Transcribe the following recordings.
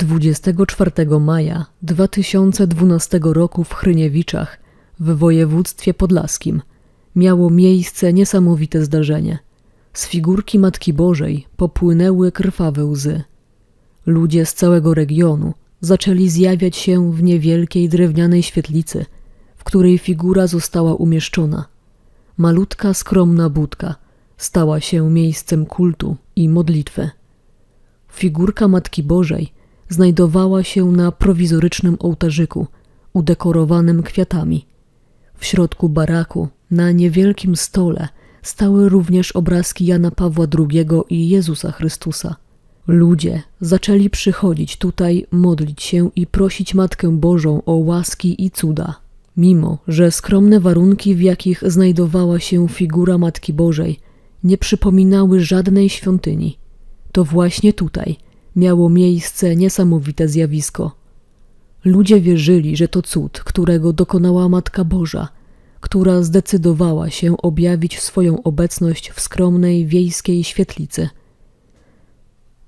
24 maja 2012 roku w Chryniewiczach w województwie podlaskim miało miejsce niesamowite zdarzenie. Z figurki Matki Bożej popłynęły krwawe łzy. Ludzie z całego regionu zaczęli zjawiać się w niewielkiej drewnianej świetlicy, w której figura została umieszczona. Malutka, skromna budka stała się miejscem kultu i modlitwy. Figurka Matki Bożej znajdowała się na prowizorycznym ołtarzyku, udekorowanym kwiatami. W środku baraku, na niewielkim stole, stały również obrazki Jana Pawła II i Jezusa Chrystusa. Ludzie zaczęli przychodzić tutaj, modlić się i prosić Matkę Bożą o łaski i cuda. Mimo, że skromne warunki, w jakich znajdowała się figura Matki Bożej, nie przypominały żadnej świątyni, to właśnie tutaj miało miejsce niesamowite zjawisko. Ludzie wierzyli, że to cud, którego dokonała Matka Boża, która zdecydowała się objawić swoją obecność w skromnej wiejskiej świetlicy.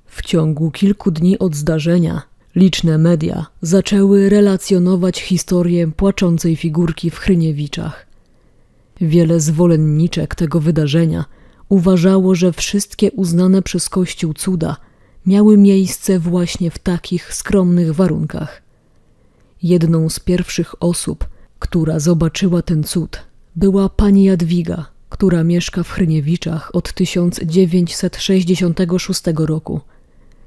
W ciągu kilku dni od zdarzenia liczne media zaczęły relacjonować historię płaczącej figurki w Chryniewiczach. Wiele zwolenniczek tego wydarzenia uważało, że wszystkie uznane przez Kościół cuda miały miejsce właśnie w takich skromnych warunkach. Jedną z pierwszych osób, która zobaczyła ten cud, była pani Jadwiga, która mieszka w Chryniewiczach od 1966 roku.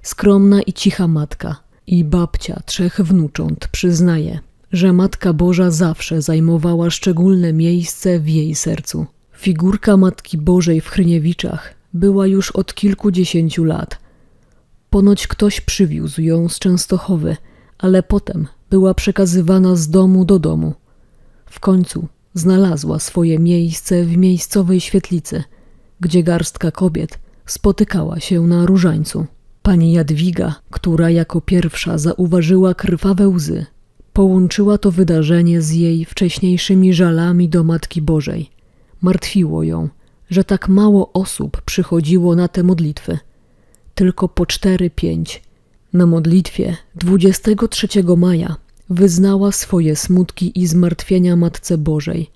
Skromna i cicha matka i babcia trzech wnucząt przyznaje, że Matka Boża zawsze zajmowała szczególne miejsce w jej sercu. Figurka Matki Bożej w Chryniewiczach była już od kilkudziesięciu lat. Ponoć ktoś przywiózł ją z Częstochowy, ale potem była przekazywana z domu do domu. W końcu znalazła swoje miejsce w miejscowej świetlicy, gdzie garstka kobiet spotykała się na różańcu. Pani Jadwiga, która jako pierwsza zauważyła krwawe łzy, połączyła to wydarzenie z jej wcześniejszymi żalami do Matki Bożej. Martwiło ją, że tak mało osób przychodziło na te modlitwy. Tylko po cztery, pięć. Na modlitwie 23 maja wyznała swoje smutki i zmartwienia Matce Bożej,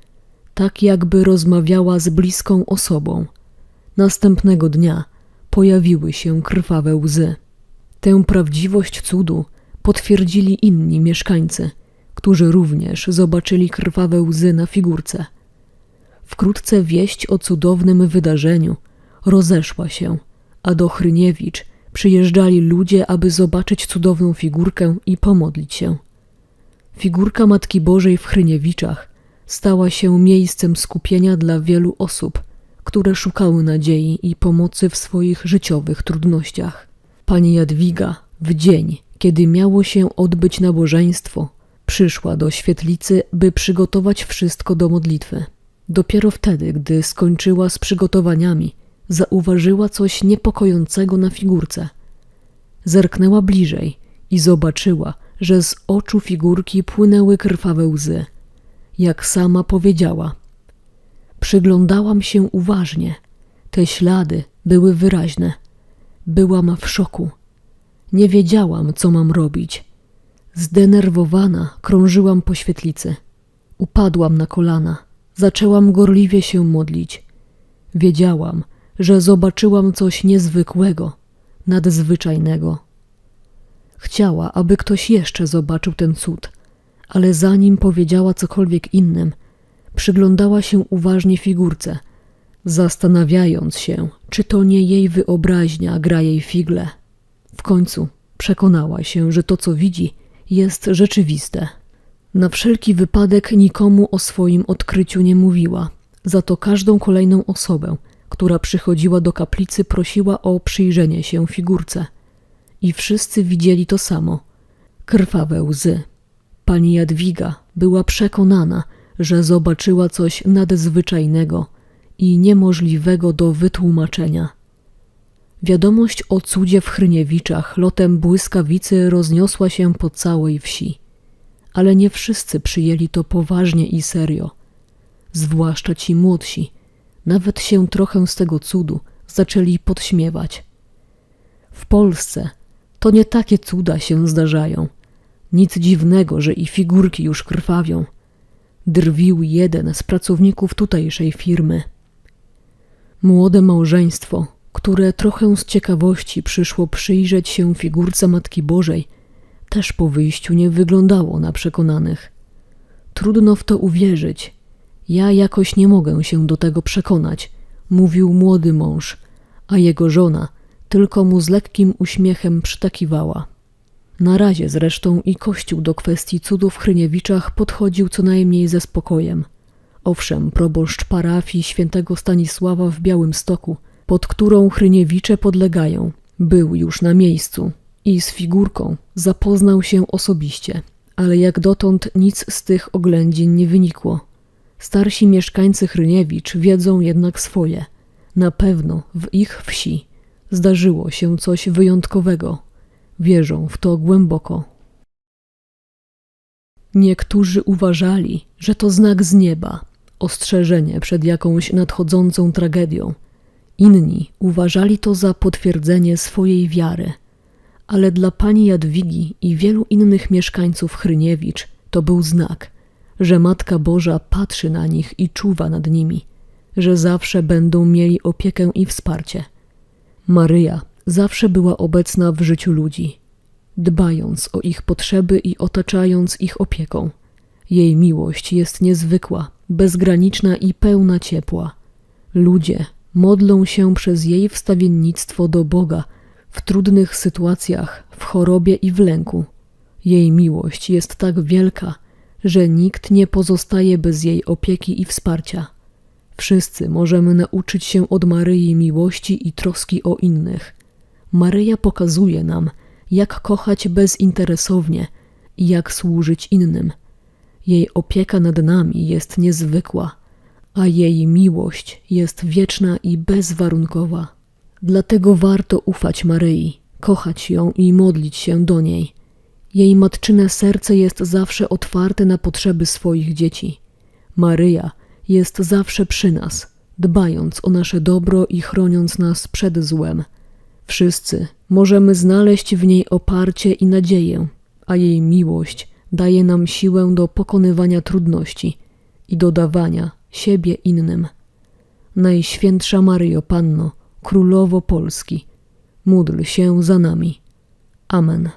tak jakby rozmawiała z bliską osobą. Następnego dnia pojawiły się krwawe łzy. Tę prawdziwość cudu potwierdzili inni mieszkańcy, którzy również zobaczyli krwawe łzy na figurce. Wkrótce wieść o cudownym wydarzeniu rozeszła się, a do Chryniewicz przyjeżdżali ludzie, aby zobaczyć cudowną figurkę i pomodlić się. Figurka Matki Bożej w Chryniewiczach stała się miejscem skupienia dla wielu osób, które szukały nadziei i pomocy w swoich życiowych trudnościach. Pani Jadwiga w dzień, kiedy miało się odbyć nabożeństwo, przyszła do świetlicy, by przygotować wszystko do modlitwy. Dopiero wtedy, gdy skończyła z przygotowaniami, zauważyła coś niepokojącego na figurce. Zerknęła bliżej i zobaczyła, że z oczu figurki płynęły krwawe łzy. Jak sama powiedziała, przyglądałam się uważnie. Te ślady były wyraźne. Byłam w szoku. Nie wiedziałam, co mam robić. Zdenerwowana krążyłam po świetlicy. Upadłam na kolana. Zaczęłam gorliwie się modlić. Wiedziałam, że zobaczyłam coś niezwykłego, nadzwyczajnego. Chciała, aby ktoś jeszcze zobaczył ten cud, ale zanim powiedziała cokolwiek innym, przyglądała się uważnie figurce, zastanawiając się, czy to nie jej wyobraźnia gra jej figle. W końcu przekonała się, że to, co widzi, jest rzeczywiste. Na wszelki wypadek nikomu o swoim odkryciu nie mówiła, za to każdą kolejną osobę, która przychodziła do kaplicy, prosiła o przyjrzenie się figurce. I wszyscy widzieli to samo krwawe łzy. Pani Jadwiga była przekonana, że zobaczyła coś nadzwyczajnego i niemożliwego do wytłumaczenia. Wiadomość o cudzie w Chryniewiczach lotem błyskawicy rozniosła się po całej wsi, ale nie wszyscy przyjęli to poważnie i serio, zwłaszcza ci młodsi. Nawet się trochę z tego cudu zaczęli podśmiewać. W Polsce To nie takie cuda się zdarzają. Nic dziwnego, że i figurki już krwawią. Drwił jeden z pracowników tutejszej firmy. Młode małżeństwo, które trochę z ciekawości przyszło przyjrzeć się figurce Matki Bożej, też po wyjściu nie wyglądało na przekonanych. Trudno w to uwierzyć. Ja jakoś nie mogę się do tego przekonać, mówił młody mąż, a jego żona tylko mu z lekkim uśmiechem przytakiwała. Na razie zresztą i Kościół do kwestii cudów w Chryniewiczach podchodził co najmniej ze spokojem. Owszem, proboszcz parafii świętego Stanisława w Białymstoku, pod którą Chryniewicze podlegają, był już na miejscu i z figurką zapoznał się osobiście, ale jak dotąd nic z tych oględzin nie wynikło. Starsi mieszkańcy Chryniewicz wiedzą jednak swoje. Na pewno w ich wsi zdarzyło się coś wyjątkowego. Wierzą w to głęboko. Niektórzy uważali, że to znak z nieba, ostrzeżenie przed jakąś nadchodzącą tragedią. Inni uważali to za potwierdzenie swojej wiary. Ale dla pani Jadwigi i wielu innych mieszkańców Chryniewicz to był znak, że Matka Boża patrzy na nich i czuwa nad nimi, że zawsze będą mieli opiekę i wsparcie. Maryja zawsze była obecna w życiu ludzi, dbając o ich potrzeby i otaczając ich opieką. Jej miłość jest niezwykła, bezgraniczna i pełna ciepła. Ludzie modlą się przez jej wstawiennictwo do Boga w trudnych sytuacjach, w chorobie i w lęku. Jej miłość jest tak wielka, że nikt nie pozostaje bez jej opieki i wsparcia. Wszyscy możemy nauczyć się od Maryi miłości i troski o innych. Maryja pokazuje nam, jak kochać bezinteresownie i jak służyć innym. Jej opieka nad nami jest niezwykła, a jej miłość jest wieczna i bezwarunkowa. Dlatego warto ufać Maryi, kochać ją i modlić się do niej. Jej matczyne serce jest zawsze otwarte na potrzeby swoich dzieci. Maryja jest zawsze przy nas, dbając o nasze dobro i chroniąc nas przed złem. Wszyscy możemy znaleźć w niej oparcie i nadzieję, a jej miłość daje nam siłę do pokonywania trudności i dodawania siebie innym. Najświętsza Maryjo Panno, Królowo Polski, módl się za nami. Amen.